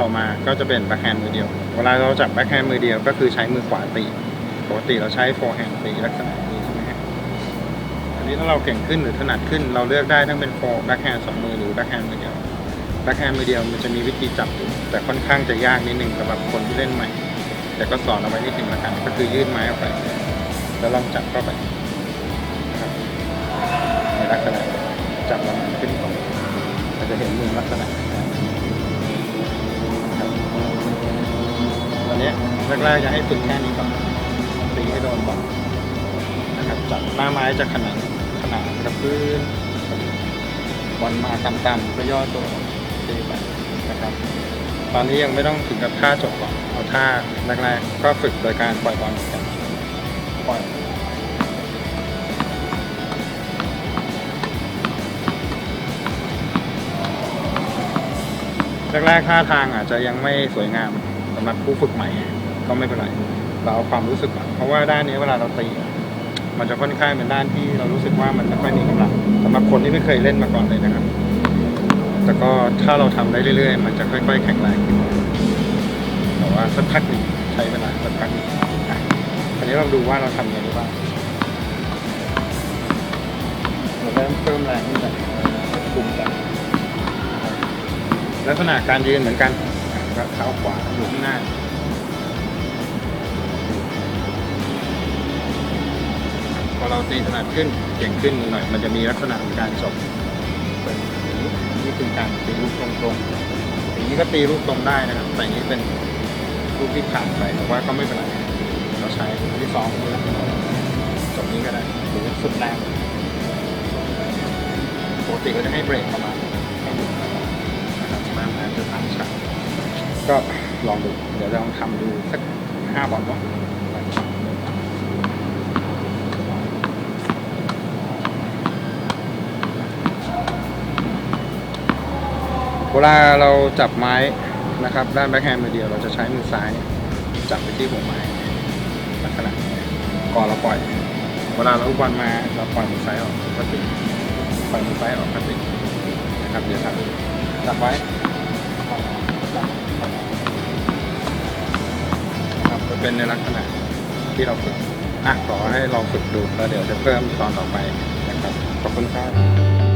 ต่อมาก็จะเป็นแบ็คแฮนด์มือเดียว เวลาเราจับแบ็คแฮนด์มือเดียวก็คือใช้มือขวาตีปกติเราใช้โฟร์แฮนด์ตีลักษณะนี้ใช่ไหมฮะอันนี้ถ้าเราเก่งขึ้นหรือถนัดขึ้นเราเลือกได้ทั้งเป็นโฟร์แบ็คแฮนด์สองมือหรือแบ็คแฮนด์มือเดียวแบ็คแฮนด์มือเดียวมันจะมีวิธีจับอยู่แต่ค่อนข้างจะยากนิดนึงสำหรับคนที่เล่นใหม่ แต่ก็สอนเอาไว้นิดนึงละกันก็คือยื่นไม้ออกไป แล้วลองจับเข้าไปในลักษณะจับล้วมันขึ้นตรงเราจะเห็นมุมลักษณะ นี้ยแรกๆจะให้ฝึกแค่นี้ก่อนตีให้โดนบอลนะครับจับหน้าไม้จะขนาดขนาดกับพื้นบอลมาต่ำๆก็ย่อตัวตีไปนะครับ ตอนนี้ยังไม่ต้องถึงกับท่าจบก่อนเอาท่าแรกๆก็ฝึกโดยการปล่อยบอลเหมือนกันปล่อยแรกๆท่าทางอาจจะยังไม่สวยงาม สำหรับผู้ฝึกใหม่ ก็ไม่เป็นไร เราเอาความรู้สึกก่อนเพราะว่าด้านนี้เวลาเราตี มันจะค่อนข้างเป็นด้านที่เรารู้สึกว่ามันไม่ค่อยมีกำลังสำหรับคนที่ไม่เคยเล่นมาก่อนเลยนะครับ แต่ก็ถ้าเราทำได้เรื่อยๆ มันจะค่อยๆ แข็งแรงขึ้นแต่ว่าสักพักหนึ่งใช้เวลาสักพักหนึ่งอะคราวนี้เราดูว่าเราทำยังไงบ้างเราเริ่มเพิ่มแรงขึ้นไปกลุ่มกันลักษณะการยืนเหมือนกัน อะก็เท้าขวาอยู่ข้างหน้าพอเราตีถนัดขึ้นเก่งขึ้นหน่อยมันจะมีลักษณะของการจบเป็นอย่างนี้นี่คือการตีลูกตรงๆอย่างนี้ก็ตีลูกตรงได้นะครับ แต่ย่างนี้เป็นลูกที่ขาดไปแต่ว่าก็ไม่เป็นไรเราใช้ที่สองจบนี้ก็ได้หรือสุดแรงปกติก็จะให้เบรกประมาณ ก็ลองดู เดี๋ยวลองทำดูสักห้าบอลเนาะเวลาเราจับไม้นะครับ ด้านแบ็คแฮนด์มือเดียวเราจะใช้มือซ้ายจับไปที่หัวไม้ลักษณะก่อนเราปล่อย เวลาเราลูกบอลมาเราปล่อยมือซ้ายออกปกติปล่อยมือซ้ายออกปกตินะครับเดี๋ยวทำจับไว้ ครับจะเป็นในลักษณะที่เราฝึกอะขอให้ลองฝึกดูแล้วเดี๋ยวจะเพิ่มตอนต่อไปนะครับ ขอบคุณครับ